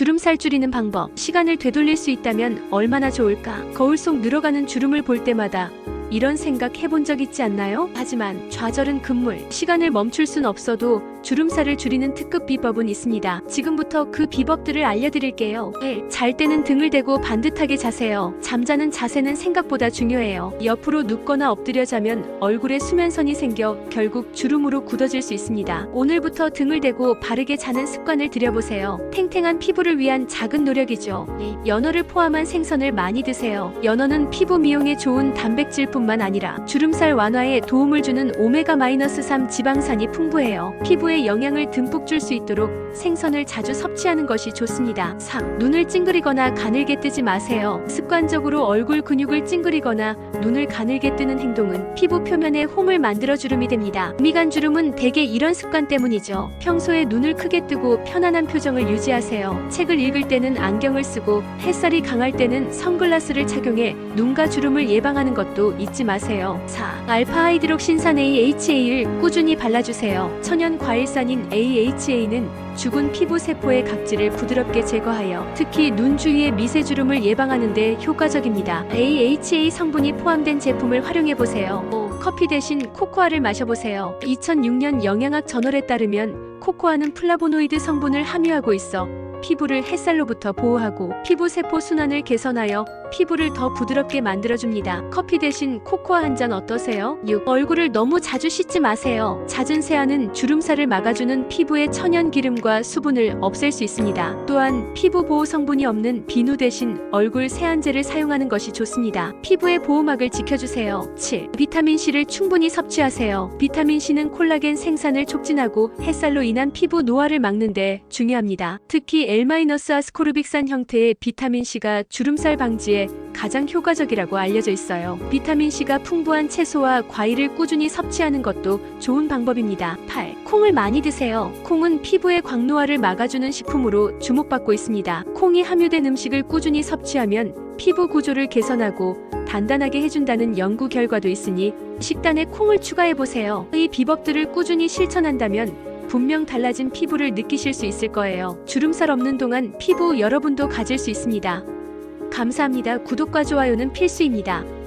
주름살 줄이는 방법. 시간을 되돌릴 수 있다면 얼마나 좋을까? 거울 속 늘어가는 주름을 볼 때마다 이런 생각 해본 적 있지 않나요? 하지만 좌절은 금물. 시간을 멈출 순 없어도 주름살을 줄이는 특급 비법은 있습니다. 지금부터 그 비법들을 알려드릴게요. 1. 잘 때는 등을 대고 반듯하게 자세요. 잠자는 자세는 생각보다 중요해요. 옆으로 눕거나 엎드려 자면 얼굴에 수면선이 생겨 결국 주름으로 굳어질 수 있습니다. 오늘부터 등을 대고 바르게 자는 습관을 들여보세요. 탱탱한 피부를 위한 작은 노력이죠. 2. 연어를 포함한 생선을 많이 드세요. 연어는 피부 미용에 좋은 단백질뿐만 아니라 주름살 완화에 도움을 주는 오메가-3 지방산이 풍부해요. 피부 에 영양을 듬뿍 줄 수 있도록 생선을 자주 섭취하는 것이 좋습니다. 3. 눈을 찡그리거나 가늘게 뜨지 마세요. 습관적으로 얼굴 근육을 찡그리거나 눈을 가늘게 뜨는 행동은 피부 표면에 홈을 만들어 주름이 됩니다. 미간 주름은 대개 이런 습관 때문이죠. 평소에 눈을 크게 뜨고 편안한 표정을 유지하세요. 책을 읽을 때는 안경을 쓰고 햇살이 강할 때는 선글라스를 착용해 눈가 주름을 예방하는 것도 잊지 마세요. 4. 알파 하이드록신산 AHA를 꾸준히 발라주세요. 천연 과일 산인 AHA는 죽은 피부 세포의 각질을 부드럽게 제거하여 특히 눈 주위의 미세 주름을 예방하는 데 효과적입니다. AHA 성분이 포함된 제품을 활용해 보세요. 5. 커피 대신 코코아를 마셔보세요. 2006년 영양학 저널에 따르면 코코아는 플라보노이드 성분을 함유하고 있어 피부를 햇살로부터 보호하고 피부 세포 순환을 개선하여 피부를 더 부드럽게 만들어줍니다. 커피 대신 코코아 한 잔 어떠세요? 6. 얼굴을 너무 자주 씻지 마세요. 잦은 세안은 주름살을 막아주는 피부의 천연 기름과 수분을 없앨 수 있습니다. 또한 피부 보호 성분이 없는 비누 대신 얼굴 세안제를 사용하는 것이 좋습니다. 피부의 보호막을 지켜주세요. 7. 비타민 C를 충분히 섭취하세요. 비타민 C는 콜라겐 생산을 촉진하고 햇살로 인한 피부 노화를 막는 데 중요합니다. 특히 L-아스코르빅산 형태의 비타민 C가 주름살 방지에 가장 효과적이라고 알려져 있어요. 비타민 C가 풍부한 채소와 과일을 꾸준히 섭취하는 것도 좋은 방법입니다. 8. 콩을 많이 드세요. 콩은 피부의 광노화를 막아주는 식품으로 주목받고 있습니다. 콩이 함유된 음식을 꾸준히 섭취하면 피부 구조를 개선하고 단단하게 해준다는 연구 결과도 있으니 식단에 콩을 추가해 보세요. 이 비법들을 꾸준히 실천한다면 분명 달라진 피부를 느끼실 수 있을 거예요. 주름살 없는 동안 피부 여러분도 가질 수 있습니다. 감사합니다. 구독과 좋아요는 필수입니다.